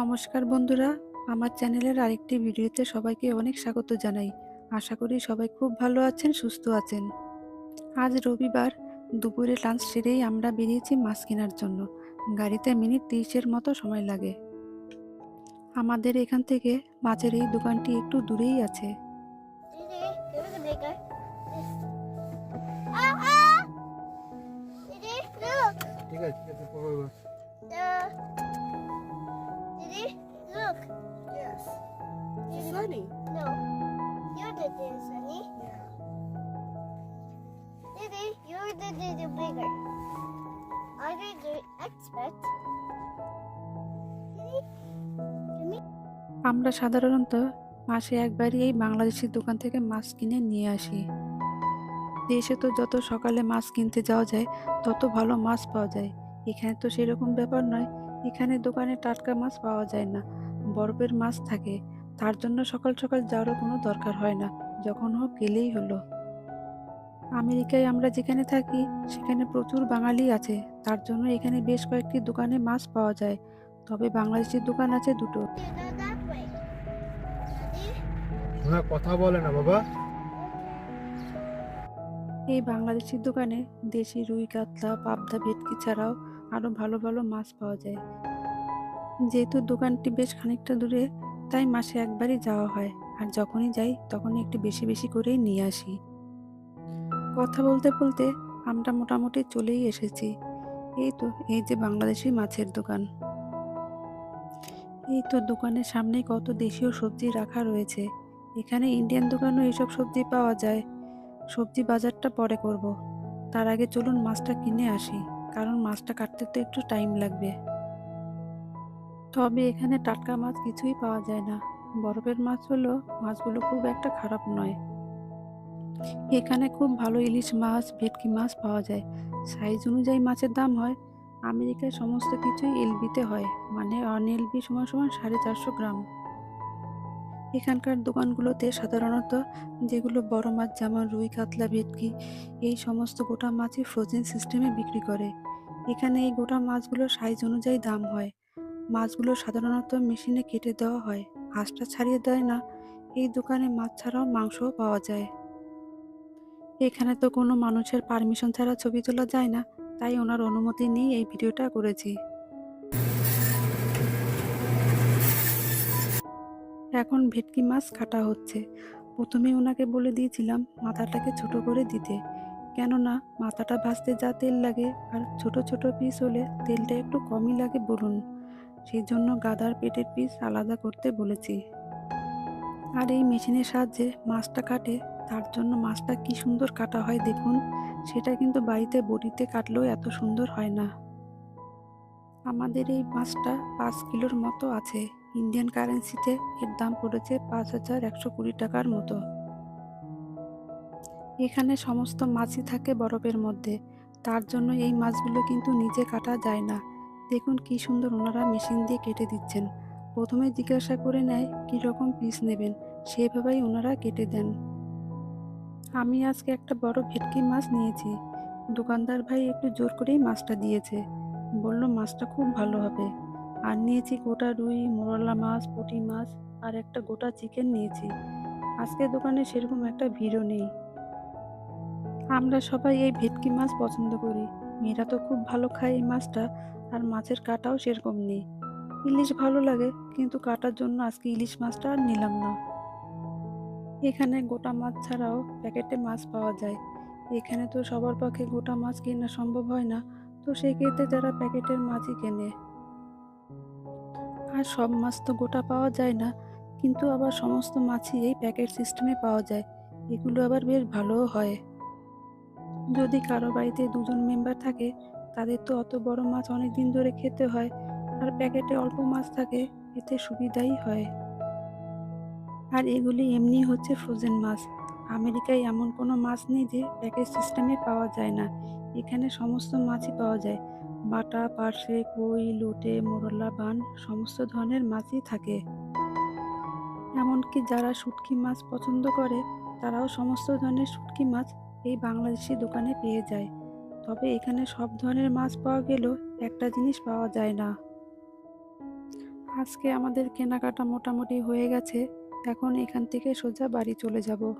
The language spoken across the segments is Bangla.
নমস্কার বন্ধুরা আমার চ্যানেলের আরেকটি ভিডিওতে সবাইকে অনেক স্বাগত জানাই। আশা করি সবাই খুব ভালো আছেন সুস্থ আছেন। আজ রবিবার দুপুরে লাঞ্চ সেরেই আমরা বেরিয়েছি মাছ কেনার জন্য। গাড়িতে মিনিট তিরিশের মতো সময় লাগে। আমাদের এখান থেকে মাছের এই দোকানটি একটু দূরেই আছে। Didi, give আমরা সাধারণত মাসে একবারই এই বাংলাদেশি দোকান থেকে মাছ কিনে নিয়ে আসি। দেশে তো যত সকালে মাছ কিনতে যাওয়া যায়, তত ভালো মাছ পাওয়া যায়। এখানে তো সেরকম ব্যাপার নয়, এখানে দোকানে টাটকা মাছ পাওয়া যায় না, বরফের মাছ থাকে। তার জন্য সকাল সকাল যাওয়ারও কোনো দরকার হয় না, যখন হোক গেলেই হলো। আমেরিকায় আমরা যেখানে থাকি, সেখানে প্রচুর বাঙালি আছে। তার জন্য এখানে বেশ কয়েকটি দোকানে মাছ পাওয়া যায়, তবে বাংলাদেশি দোকান আছে দুটো। শোনা কথা বলে না, বাবা। এই বাংলাদেশি দোকানে দেশি রুই, কাতলা, পাবদা, ভেটকি ছাড়াও আরও ভালো ভালো মাছ পাওয়া যায়। যেহেতু দোকানটি বেশ খানিকটা দূরে, তাই মাসে একবারই যাওয়া হয়। আর যখনই যাই, তখনই একটু বেশি বেশি করেই নিয়ে আসি। কথা বলতে বলতে আমরা মোটামুটি চলেই এসেছি। এই তো, এই যে বাংলাদেশি মাছের দোকান। এই তো দোকানের সামনে কত দেশীয় সবজি রাখা রয়েছে। এখানে ইন্ডিয়ান দোকানেও এইসব সবজি পাওয়া যায়। সবজি বাজারটা পরে করব। তার আগে চলুন মাছটা কিনে আসি, কারণ মাছটা কাটতে তো একটু টাইম লাগবে। তবে এখানে টাটকা মাছ কিছুই পাওয়া যায় না। বরফের মাছ হলো, মাছগুলো খুব একটা খারাপ নয়। এখানে খুব ভালো ইলিশ মাছ, ভেটকি মাছ পাওয়া যায়। সাইজ অনুযায়ী মাছের দাম হয়। আমেরিকায় সমস্ত কিছুই এলবিতে হয় মানে অন এলবি সমান সমান সাড়ে চারশো গ্রাম। এখানকার দোকানগুলোতে সাধারণত যেগুলো বড় মাছ, যেমন রুই, কাতলা, ভেটকি, এই সমস্ত গোটা মাছই ফ্রোজেন সিস্টেমে বিক্রি করে। এখানে এই গোটা মাছগুলোর সাইজ অনুযায়ী দাম হয়। মাছগুলো সাধারণত মেশিনে কেটে দেওয়া হয়, হাঁসটা ছাড়িয়ে দেয় না। এই দোকানে মাছ ছাড়াও মাংসও পাওয়া যায়। এখানে তো কোনো মানুষের পারমিশন ছাড়া ছবি তোলা যায় না, তাই ওনার অনুমতি নিয়ে এই ভিডিওটা করেছি। এখন ভেটকি মাছ কাটা হচ্ছে। প্রথমে ওনাকে বলে দিয়েছিলাম মাথাটাকে ছোট করে দিতে। কেননা মাথাটা ভাজতে যা তেল লাগে আর ছোট ছোট পিস হলে তেলটা একটু কমই লাগে বলুন। সেই জন্য গাদার পেটের পিস আলাদা করতে বলেছি। আর এই মেশিনের সাহায্যে মাছটা কাটে। তার জন্য মাছটা কি সুন্দর কাটা হয় দেখুন। সেটা কিন্তু বাড়িতে বটিতে কাটলেও এত সুন্দর হয় না। আমাদের এই মাছটা পাঁচ কিলোর মতো আছে। ইন্ডিয়ান কারেন্সিতে এর দাম পড়েছে পাঁচ হাজার একশো কুড়ি টাকার মতো। এখানে সমস্ত মাছই থাকে বরফের মধ্যে। তার জন্য এই মাছগুলো কিন্তু নিজে কাটা যায় না। দেখুন কি সুন্দর ওনারা মেশিন দিয়ে কেটে দিচ্ছেন। প্রথমে জিজ্ঞাসা করে নেয়, কী রকম পিস নেবেন? সেভাবেই ওনারা কেটে দেন। আমি আজকে একটা বড় ভেটকি মাছ নিয়েছি। দোকানদার ভাই একটু জোর করেই মাছটা দিয়েছে। বলল মাছটা খুব ভালো হবে। আর নিয়েছি গোটা রুই, মোরলা মাছ, পুঁটি মাছ আর একটা গোটা চিকেন নিয়েছি। আজকে দোকানে সেরকম একটা ভিড়ও নেই। আমরা সবাই এই ভেটকি মাছ পছন্দ করি। মেয়েরা তো খুব ভালো খায় এই মাছটা আর মাছের কাটাও সেরকম নেই। ইলিশ ভালো লাগে, কিন্তু কাটার জন্য আজকে ইলিশ মাছটা আর নিলাম না। এখানে গোটা মাছ ছাড়াও প্যাকেটে মাছ পাওয়া যায়। এখানে তো সবার পক্ষে গোটা মাছ কেনা সম্ভব হয় না, তো সেক্ষেত্রে যারা প্যাকেটের মাছই কেনে। আর সব মাছ তো গোটা পাওয়া যায় না, কিন্তু আবার সমস্ত মাছই এই প্যাকেট সিস্টেমে পাওয়া যায়। এগুলো আবার বেশ ভালোও হয়। যদি কারও বাড়িতে দুজন মেম্বার থাকে, তাদের তো অত বড় মাছ অনেক দিন ধরে খেতে হয়, আর প্যাকেটে অল্প মাছ থাকে, এতে সুবিধাই হয়। আর এগুলি এমনি হচ্ছে ফ্রোজেন মাছ। আমেরিকায় এমন কোনো মাছ নেই যে প্যাকেট সিস্টেমে পাওয়া যায় না। এখানে সমস্ত মাছই পাওয়া যায়। বাটা, পার্শে, কই, লোটে, মোরলা, বান সমস্ত ধরনের মাছই থাকে। এমনকি যারা শুটকি মাছ পছন্দ করে, তারাও সমস্ত ধরনের শুটকি মাছ এই বাংলাদেশি দোকানে পেয়ে যায়। তবে এখানে সব ধরনের মাছ পাওয়া গেলেও একটা জিনিস পাওয়া যায় না। আজকে আমাদের কেনাকাটা মোটামুটি হয়ে গেছে, এখন এখান থেকে সোজা বাড়ি চলে যাব।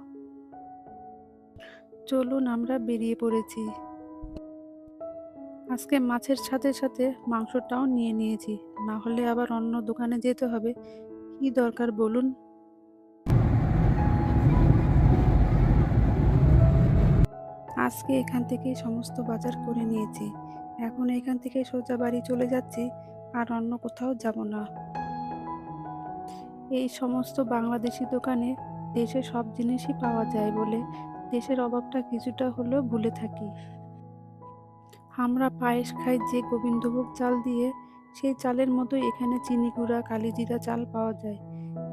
চলুন আমরা বেরিয়ে পড়েছি। আজকে মাছের সাথে সাথে মাংসটাও নিয়ে নিয়েছি। না হলে আবার অন্য দোকানে যেতে হবে। কি দরকার বলুন? আজকে এখান থেকেই সমস্ত বাজার করে নিয়েছি। এখন এখান থেকে সোজা বাড়ি চলে যাচ্ছি, আর অন্য কোথাও যাব না। এই সমস্ত বাংলাদেশি দোকানে দেশে সব জিনিসই পাওয়া যায় বলে দেশের অভাবটা কিছুটা হলেও ভুলে থাকি। আমরা পায়েস খাই যে গোবিন্দভোগ চাল দিয়ে, সেই চালের মতো এখানে চিনি গুঁড়া, কালিজিরা চাল পাওয়া যায়।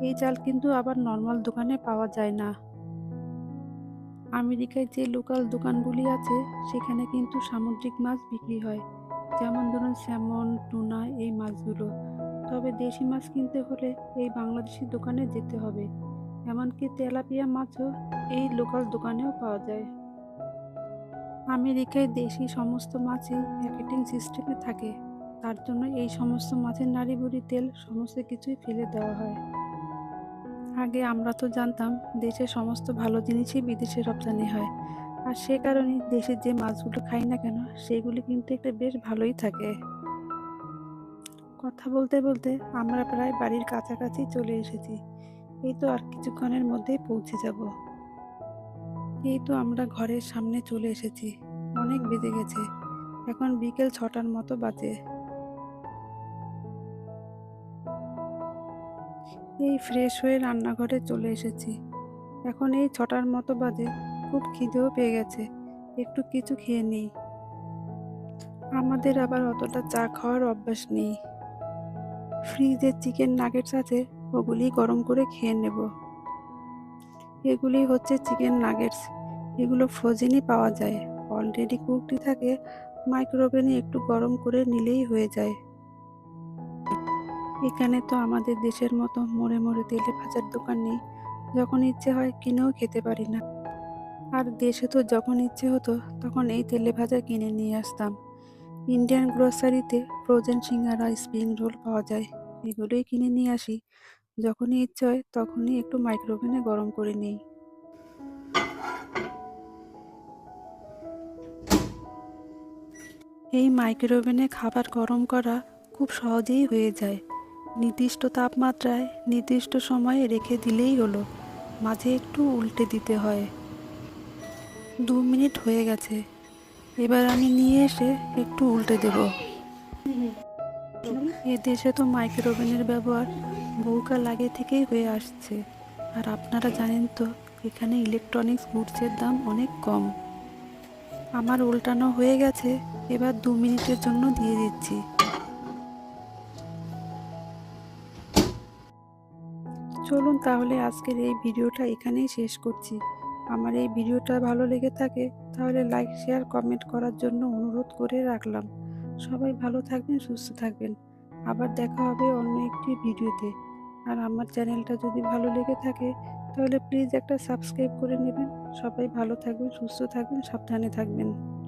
এই চাল কিন্তু আবার নর্মাল দোকানে পাওয়া যায় না। আমেরিকায় যে লোকাল দোকানগুলি আছে, সেখানে কিন্তু সামুদ্রিক মাছ বিক্রি হয়। যেমন ধরুন স্যামন, টুনা, এই মাছগুলো। তবে দেশি মাছ কিনতে হলে এই বাংলাদেশি দোকানে যেতে হবে। এমনকি তেলাপিয়া মাছও এই লোকাল দোকানেও পাওয়া যায়। আমেরিকায় দেশি সমস্ত মাছই প্যাকেটিং সিস্টেমে থাকে। তার জন্য এই সমস্ত মাছের নাড়িভুড়ি তেল সমস্ত কিছুই ফেলে দেওয়া হয়। আগে আমরা তো জানতাম দেশের সমস্ত ভালো জিনিসই বিদেশে রপ্তানি হয়। আর সে কারণেই দেশের যে মাছগুলো খাই না কেন, সেগুলি কিন্তু একটা বেশ ভালোই থাকে। কথা বলতে বলতে আমরা প্রায় বাড়ির কাছাকাছি চলে এসেছি। এই তো আর কিছুক্ষণের মধ্যেই পৌঁছে যাব। এই তো আমরা ঘরের সামনে চলে এসেছি। অনেক বেজে গেছে। এখন বিকেল ছটার মতো বাজে। এই ফ্রেশ হয়ে রান্নাঘরে চলে এসেছি। এখন এই ছটার মতো বাজে। খুব খিদেও পেয়ে গেছে। একটু কিছু খেয়ে নিই। আমাদের আবার অতটা চা খাওয়ার অভ্যাস নেই। ফ্রিজে চিকেন নাগেটস আছে, ওগুলি গরম করে খেয়ে নেব। এগুলি হচ্ছে চিকেন নাগেটস। এগুলো ফ্রোজেনই পাওয়া যায়। অলরেডি কুকটি থাকে, মাইক্রোওভেনে একটু গরম করে নিলেই হয়ে যায়। এখানে তো আমাদের দেশের মতো মোড়ে মোড়ে তেলে ভাজার দোকান নেই। যখন ইচ্ছে হয় কিনেও খেতে পারি না। আর দেশে তো যখন ইচ্ছে হতো, তখন এই তেলে ভাজা কিনে নিয়ে আসতাম। ইন্ডিয়ান গ্রোসারিতে ফ্রোজেন সিঙ্গারা, স্প্রিং রোল পাওয়া যায়। এগুলোই কিনে নিয়ে আসি। যখনই ইচ্ছে হয় তখনই একটু মাইক্রোওভেনে গরম করে নিই। এই মাইক্রোওভেনে খাবার গরম করা খুব সহজেই হয়ে যায়। নির্দিষ্ট তাপমাত্রায় নির্দিষ্ট সময়ে রেখে দিলেই হলো। মাঝে একটু উল্টে দিতে হয়। দু মিনিট হয়ে গেছে। এবার আমি নিয়ে এসে একটু উল্টে দেব। এ দেশে তো মাইক্রোওভেনের ব্যবহার বহুকাল আগে থেকেই হয়ে আসছে। আর আপনারা জানেন তো, এখানে ইলেকট্রনিক্স গুডসের দাম অনেক কম। আমার উল্টানো হয়ে গেছে, এবার দু মিনিটের জন্য দিয়ে দিচ্ছি। চলুন তাহলে আজকের এই ভিডিওটা এখানেই শেষ করছি। আমার এই ভিডিওটা ভালো লেগে থাকে, তাহলে লাইক শেয়ার কমেন্ট করার জন্য অনুরোধ করে রাখলাম। সবাই ভালো থাকবেন, সুস্থ থাকবেন। আবার দেখা হবে অন্য একটি ভিডিওতে। আর আমার চ্যানেলটা যদি ভালো লেগে থাকে, তাহলে প্লিজ একটা সাবস্ক্রাইব করে নেবেন। সবাই ভালো থাকবেন, সুস্থ থাকবেন, সাবধানে থাকবেন।